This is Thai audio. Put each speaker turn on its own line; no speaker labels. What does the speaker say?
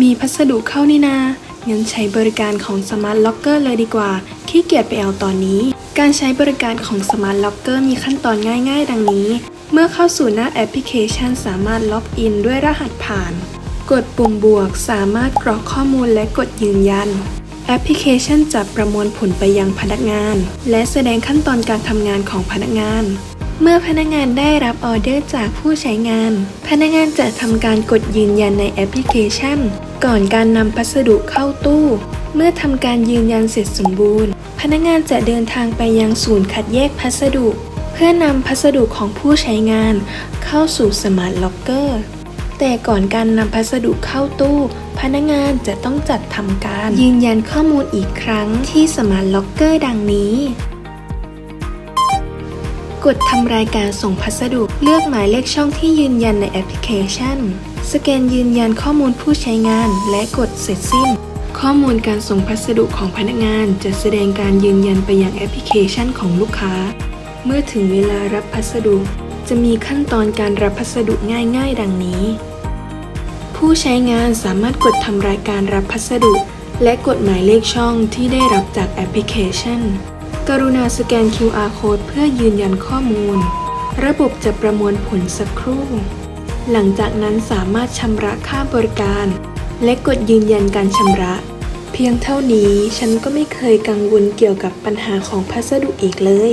มีพัสดุเข้านี่นางั้นใช้บริการของ Smart Locker เลยดีกว่า ขี้เกียจไปเอาตอนนี้ การใช้บริการของ Smart Locker มีขั้นตอนง่ายๆ ดังนี้ เมื่อเข้าสู่หน้าแอปพลิเคชันสามารถล็อกอินด้วยรหัสผ่าน กดปุ่มบวกสามารถกรอกข้อมูลและกดยืนยัน แอปพลิเคชันจะประมวลผลไปยังพนักงาน และแสดงขั้นตอนการทำงานของพนักงาน เมื่อพนักงานได้รับออเดอร์จากผู้ใช้งาน พนักงานจะทำการกดยืนยันในแอปพลิเคชัน ก่อนการนำพัสดุเข้าตู้ เมื่อทำการยืนยันเสร็จสมบูรณ์ พนักงานจะเดินทางไปยังศูนย์คัดแยกพัสดุ เพื่อนำพัสดุของผู้ใช้งาน เข้าสู่สมาร์ทล็อกเกอร์แต่ก่อนการนำพัสดุเข้าตู้ พนักงานจะต้องจัดทำการ ยืนยันข้อมูลอีกครั้งที่สมาร์ทล็อกเกอร์ดังนี้ กดทำรายการส่งพัสดุ เลือกหมายเลขช่องที่ยืนยันในแอปพลิเคชัน สแกนยืนยันข้อมูลผู้ใช้งาน และกดเสร็จสิ้น ข้อมูลการส่งพัสดุของพนักงาน จะแสดงการยืนยันไปยังแอปพลิเคชันของลูกค้า เมื่อถึงเวลารับพัสดุ จะมีขั้นตอนการรับพัสดุง่ายๆ ดังนี้ ผู้ใช้งานสามารถกดทำรายการรับพัสดุ และกดหมายเลขช่องที่ได้รับจากแอปพลิเคชัน กรุณาสแกน QR code เพื่อยืนยันข้อมูล ระบบจะประมวลผลสักครู่ หลังจากนั้นสามารถชำระค่าบริการ และกดยืนยันการชำระ เพียงเท่านี้ฉันก็ไม่เคยกังวลเกี่ยวกับปัญหาของพัสดุอีกเลย